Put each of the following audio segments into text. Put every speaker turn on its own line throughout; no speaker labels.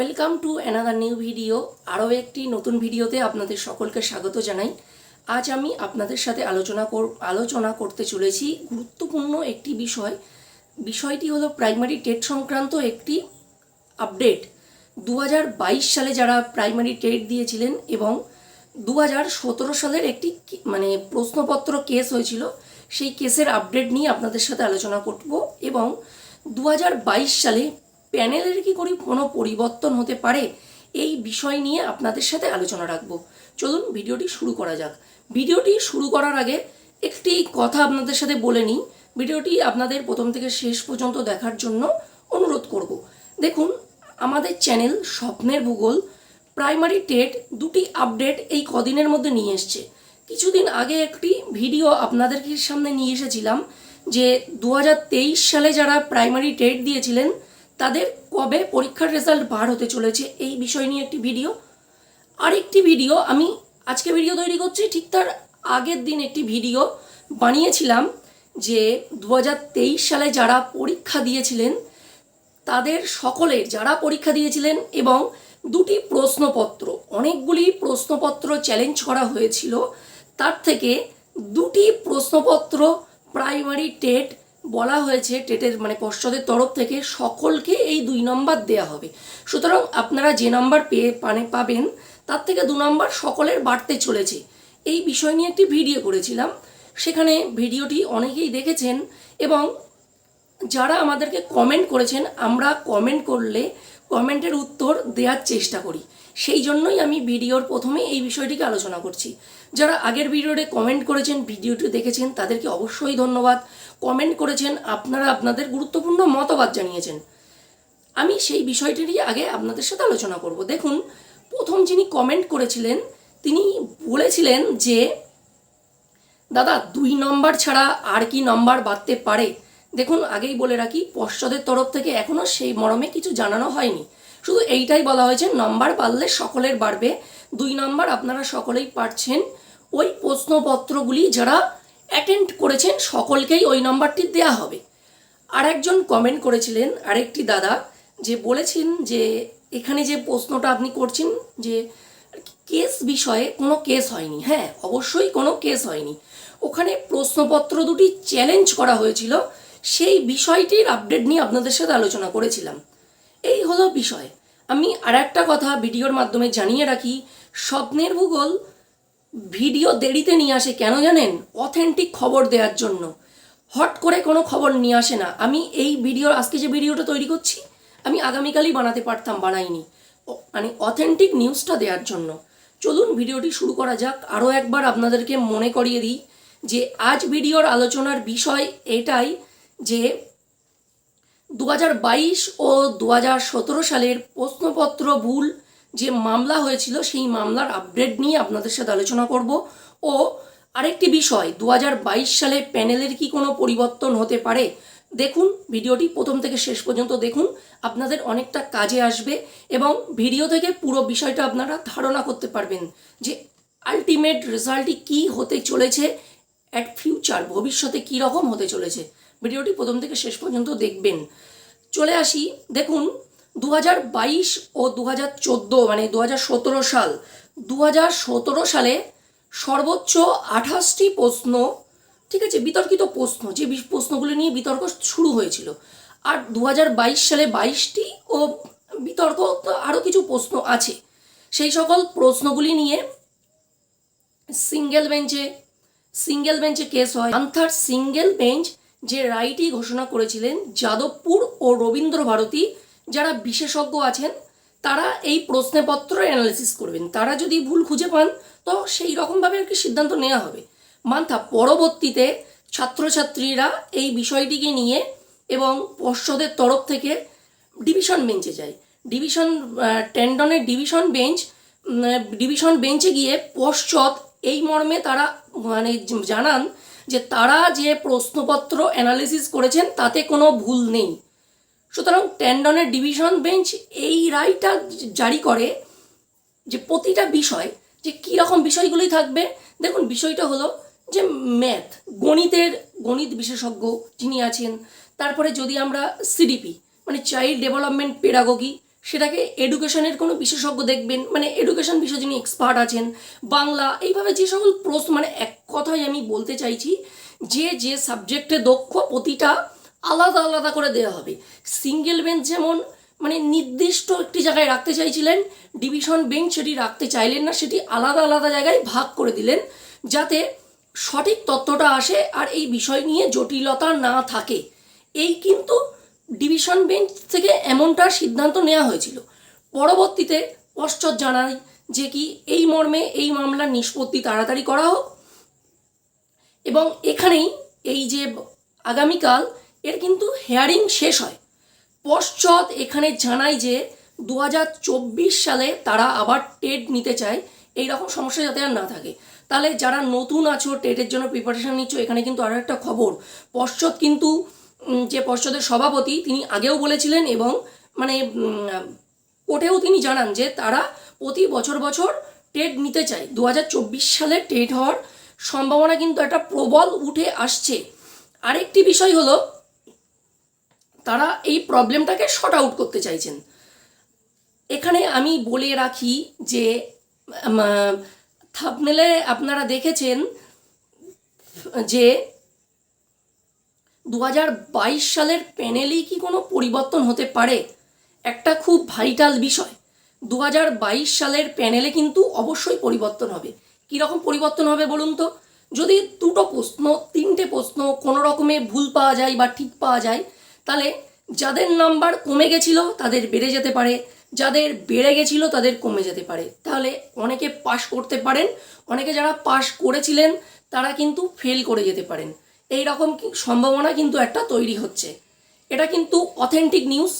Welcome to another new video আরও একটি নতুন ভিডিওতে আপনাদের সকলকে স্বাগত জানাই। আজ আমি আপনাদের সাথে আলোচনা আলোচনা করতে চলেছি গুরুত্বপূর্ণ একটি বিষয়। বিষয়টি হলো প্রাইমারি টেট সংক্রান্ত একটি আপডেট দু হাজার বাইশ সালে যারা প্রাইমারি টেট দিয়েছিলেন এবং দু হাজার সতেরো সালের একটি মানে প্রশ্নপত্র কেস হয়েছিল, সেই কেসের আপডেট নিয়ে আপনাদের সাথে আলোচনা করব এবং দু হাজার বাইশ সালে প্যানেলের কি করে কোনো পরিবর্তন হতে পারে? এই বিষয় নিয়ে আপনাদের সাথে আলোচনা রাখব। চলুন ভিডিওটি শুরু করা যাক। ভিডিওটি শুরু করার আগে একটি কথা আপনাদের সাথে বলে নিই। ভিডিওটি আপনাদের প্রথম থেকে শেষ পর্যন্ত দেখার জন্য অনুরোধ করব। দেখুন, আমাদের চ্যানেল স্বপ্নের ভূগোল, প্রাইমারি টেট দুটি আপডেট এই কদিনের মধ্যে নিয়ে এসছে। কিছুদিন আগে একটি ভিডিও আপনাদের সামনে নিয়ে এসেছিলাম যে দু হাজার তেইশ সালে যারা প্রাইমারি টেট দিয়েছিলেন তাদের কবে পরীক্ষার রেজাল্ট বার হতে চলেছে এই বিষয় নিয়ে একটি ভিডিও আরেকটি ভিডিও আমি আজকে ভিডিও তৈরি করছি, ঠিক তার আগের দিন একটি ভিডিও বানিয়েছিলাম যে দু হাজার তেইশ সালে যারা পরীক্ষা দিয়েছিলেন, তাদের সকলের যারা পরীক্ষা দিয়েছিলেন এবং দুটি প্রশ্নপত্র, অনেকগুলি প্রশ্নপত্র চ্যালেঞ্জ করা হয়েছিল, তার থেকে দুটি প্রশ্নপত্র প্রাইমারি টেট বলা হয়েছে টেটের মানে পর্ষদের তরফ থেকে সকলকে এই দুই নম্বর দেয়া হবে। সুতরাং আপনারা যে নাম্বার পেয়ে মানে পাবেন, তার থেকে দু নম্বর সকলের বাড়তে চলেছে। এই বিষয় নিয়ে একটি ভিডিও করেছিলাম। সেখানে ভিডিওটি অনেকেই দেখেছেন এবং যারা আমাদেরকে কমেন্ট করেছেন, আমরা কমেন্ট করলে কমেন্টের উত্তর দেওয়ার চেষ্টা করি। সেই জন্যই আমি ভিডিওর প্রথমে এই বিষয়টিকে আলোচনা করছি। যারা আগের ভিডিওতে কমেন্ট করেছেন, ভিডিওটি দেখেছেন, তাদেরকে অবশ্যই ধন্যবাদ। কমেন্ট করেছেন, আপনারা আপনাদের গুরুত্বপূর্ণ মতবাদ জানিয়েছেন। আমি সেই বিষয়টিরই আগে আপনাদের সাথে আলোচনা করব। দেখুন, প্রথম যিনি কমেন্ট করেছিলেন, তিনি বলেছিলেন যে, দাদা, দুই নম্বর ছাড়া আর কি নম্বর বাড়তে পারে? দেখুন, আগেই বলে রাখি, পর্ষদের তরফ থেকে এখনও সেই মরমে কিছু জানানো হয়নি। শুধু এইটাই বলা হয়েছে, নম্বর বাড়লে সকলের বাড়বে। দুই নম্বর, আপনারা সকলেই পারছেন। ওই প্রশ্নপত্রগুলি যারা অ্যাটেন্ড করেছেন, সকলকেই ওই নম্বরটি দেয়া হবে। আর একজন কমেন্ট করেছিলেন, আরেকটি দাদা, যে বলেছেন যে এখানে যে প্রশ্নটা আপনি করছেন, যে কেস বিষয়ে কোনো কেস হয়নি। হ্যাঁ অবশ্যই কোনো কেস হয়নি। ওখানে প্রশ্নপত্র দুটি চ্যালেঞ্জ করা হয়েছিল। সেই বিষয়টির আপডেট নিয়ে আপনাদের সাথে আলোচনা করেছিলাম। এই হলো বিষয়। আমি আর একটা কথা ভিডিওর মাধ্যমে জানিয়ে রাখি, স্বপ্নের ভূগোল ভিডিও দেরিতে নিয়ে আসে কেন জানেন? অথেন্টিক খবর দেওয়ার জন্য। হট করে কোনো খবর নিয়ে আসে না। আমি এই ভিডিও, আজকে যে ভিডিওটা তৈরি করছি, আমি আগামীকালই বানাতে পারতাম, বানাইনি। মানে অথেন্টিক নিউজটা দেওয়ার জন্য। চলুন ভিডিওটি শুরু করা যাক। আরও একবার আপনাদেরকে মনে করিয়ে দিই যে আজ ভিডিওর আলোচনার বিষয় এটাই যে দু হাজার বাইশ ও দু হাজার সতেরো সালের প্রশ্নপত্র ভুল যে মামলা হয়েছিল, সেই মামলার আপডেট নিয়ে আপনাদের সাথে আলোচনা করব। ও আরেকটি বিষয় দু হাজার বাইশ সালে প্যানেলের কি কোনো পরিবর্তন হতে পারে? দেখুন, ভিডিওটি প্রথম থেকে শেষ পর্যন্ত দেখুন, আপনাদের অনেকটা কাজে আসবে এবং ভিডিও থেকে পুরো বিষয়টা আপনারা ধারণা করতে পারবেন যে আলটিমেট রেজাল্টটি কী হতে চলেছে অ্যাট ফিউচার ভবিষ্যতে কী রকম হতে চলেছে। ভিডিওটি প্রথম থেকে শেষ পর্যন্ত দেখবেন। চলে আসি, দেখুন দু হাজার বাইশ ও দু হাজার চোদ্দ মানে দু হাজার সতেরো সাল। দু হাজার সতেরো সালে সর্বোচ্চ আঠাশটি প্রশ্ন, ঠিক আছে, বিতর্কিত প্রশ্ন, যে প্রশ্নগুলো নিয়ে বিতর্ক শুরু হয়েছিল। আর দু হাজার বাইশ সালে বাইশটি ও বিতর্ক আরও কিছু প্রশ্ন আছে। সেই সকল প্রশ্নগুলি নিয়ে সিঙ্গেল বেঞ্চে সিঙ্গেল বেঞ্চে কেস হয়। আন্থার সিঙ্গেল বেঞ্চ যে রায়টি ঘোষণা করেছিলেন যাদবপুর ও রবীন্দ্র ভারতী, যারা বিশেষজ্ঞ আছেন, তারা এই প্রশ্নপত্র অ্যানালিসিস করবেন। তারা যদি ভুল খুঁজে পান, তো সেই রকমভাবে আর কি সিদ্ধান্ত নেওয়া হবে। মান্থা, পরবর্তীতে ছাত্রছাত্রীরা এই বিষয়টিকে নিয়ে এবং পর্ষদের তরফ থেকে ডিভিশন বেঞ্চে যায়। ডিভিশন টেন্ডনের ডিভিশন বেঞ্চ ডিভিশন বেঞ্চে গিয়ে পশ্চৎ এই মর্মে তারা মানে জানান যে তারা যে প্রশ্নপত্র অ্যানালিসিস করেছেন, তাতে কোনো ভুল নেই। সুতরাং ট্যান্ডনের ডিভিশন বেঞ্চ এই রায়টা জারি করে যে প্রতিটা বিষয় যে কী রকম বিষয়গুলি থাকবে। দেখুন, বিষয়টা হলো যে ম্যাথ গণিতের গণিত বিশেষজ্ঞ যিনি আছেন, তারপরে যদি আমরা সিডিপি মানে চাইল্ড ডেভেলপমেন্ট পেডাগোগি সেটাকে এডুকেশনের কোনো বিশেষজ্ঞ দেখবেন মানে এডুকেশন বিষয়ে যিনি এক্সপার্ট আছেন, বাংলা, এইভাবে যে সকল প্রশ্ন মানে এক কথায় আমি বলতে চাইছি, যে যে সাবজেক্টে দক্ষ, প্রতিটা আলাদা আলাদা করে দেওয়া হবে। সিঙ্গেল বেঞ্চ যেমন মানে নির্দিষ্ট একটি জায়গায় রাখতে চাইছিলেন ডিভিশন বেঞ্চ সেটি রাখতে চাইলেন না, সেটি আলাদা আলাদা জায়গায় ভাগ করে দিলেন, যাতে সঠিক তথ্যটা আসে আর এই বিষয় নিয়ে জটিলতা না থাকে। এই কিন্তু ডিভিশন বেঞ্চ থেকে এমনটার সিদ্ধান্ত নেওয়া হয়েছিল। পরবর্তীতে পশ্চাৎ জানায় যে কি এই মর্মে এই মামলার নিষ্পত্তি তাড়াতাড়ি করা হোক এবং এখানেই এই যে আগামীকাল এর কিন্তু হেয়ারিং শেষ হয়। পশ্চাৎ এখানে জানায় যে দু হাজার চব্বিশ সালে তারা আবার টেট নিতে চায়, এই রকম সমস্যা যাতে আর না থাকে। তাহলে যারা নতুন আছো টেটের জন্য প্রিপারেশন নিচ্ছ, এখানে কিন্তু আরও একটা খবর। পশ্চাৎ কিন্তু যে পর্ষদের সভাপতি, তিনি আগেও বলেছিলেন এবং মানে কোর্টেও তিনি জানান যে তারা প্রতি বছর বছর টেট নিতে চায়। দু হাজার চব্বিশ সালে টেট হওয়ার সম্ভাবনা কিন্তু একটা প্রবল উঠে আসছে। আরেকটি বিষয় হলো, তারা এই প্রবলেমটাকে শর্ট আউট করতে চাইছেন। এখানে আমি বলে রাখি যে থাপনেলে আপনারা দেখেছেন যে দু হাজার বাইশ সালের প্যানেলেই কি কোনো পরিবর্তন হতে পারে? একটা খুব ভাইটাল বিষয়। দু হাজার বাইশ সালের প্যানেলে কিন্তু অবশ্যই পরিবর্তন হবে। কীরকম পরিবর্তন হবে বলুন তো? যদি দুটো প্রশ্ন, তিনটে প্রশ্ন কোনো রকমে ভুল পাওয়া যায় বা ঠিক পাওয়া যায়, তাহলে যাদের নাম্বার কমে গেছিল তাদের বেড়ে যেতে পারে। যাদের বেড়ে গেছিল তাদের কমে যেতে পারে। তাহলে অনেকে পাশ করতে পারেন, অনেকে যারা পাশ করেছিলেন তারা কিন্তু ফেল করে যেতে পারেন। এই রকম সম্ভাবনা কিন্তু একটা তৈরি হচ্ছে। এটা কিন্তু অথেন্টিক নিউজ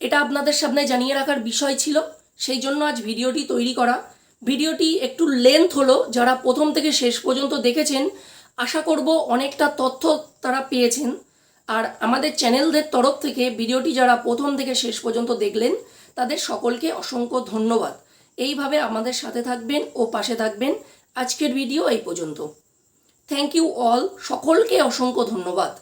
এটা আপনাদের সামনে জানিয়ে রাখার বিষয় ছিল। সেই জন্য আজ ভিডিওটি তৈরি করা। ভিডিওটি একটু লেন্থ হলো। যারা প্রথম থেকে শেষ পর্যন্ত দেখেছেন, আশা করব অনেকটা তথ্য তারা পেয়েছেন। আর আমাদের চ্যানেলদের তরফ থেকে ভিডিওটি যারা প্রথম থেকে শেষ পর্যন্ত দেখলেন, তাদের সকলকে অসংখ্য ধন্যবাদ। এইভাবে আমাদের সাথে থাকবেন ও পাশে থাকবেন। আজকের ভিডিও এই পর্যন্ত। থ্যাংক ইউ অল সকলকে অসংখ্য ধন্যবাদ।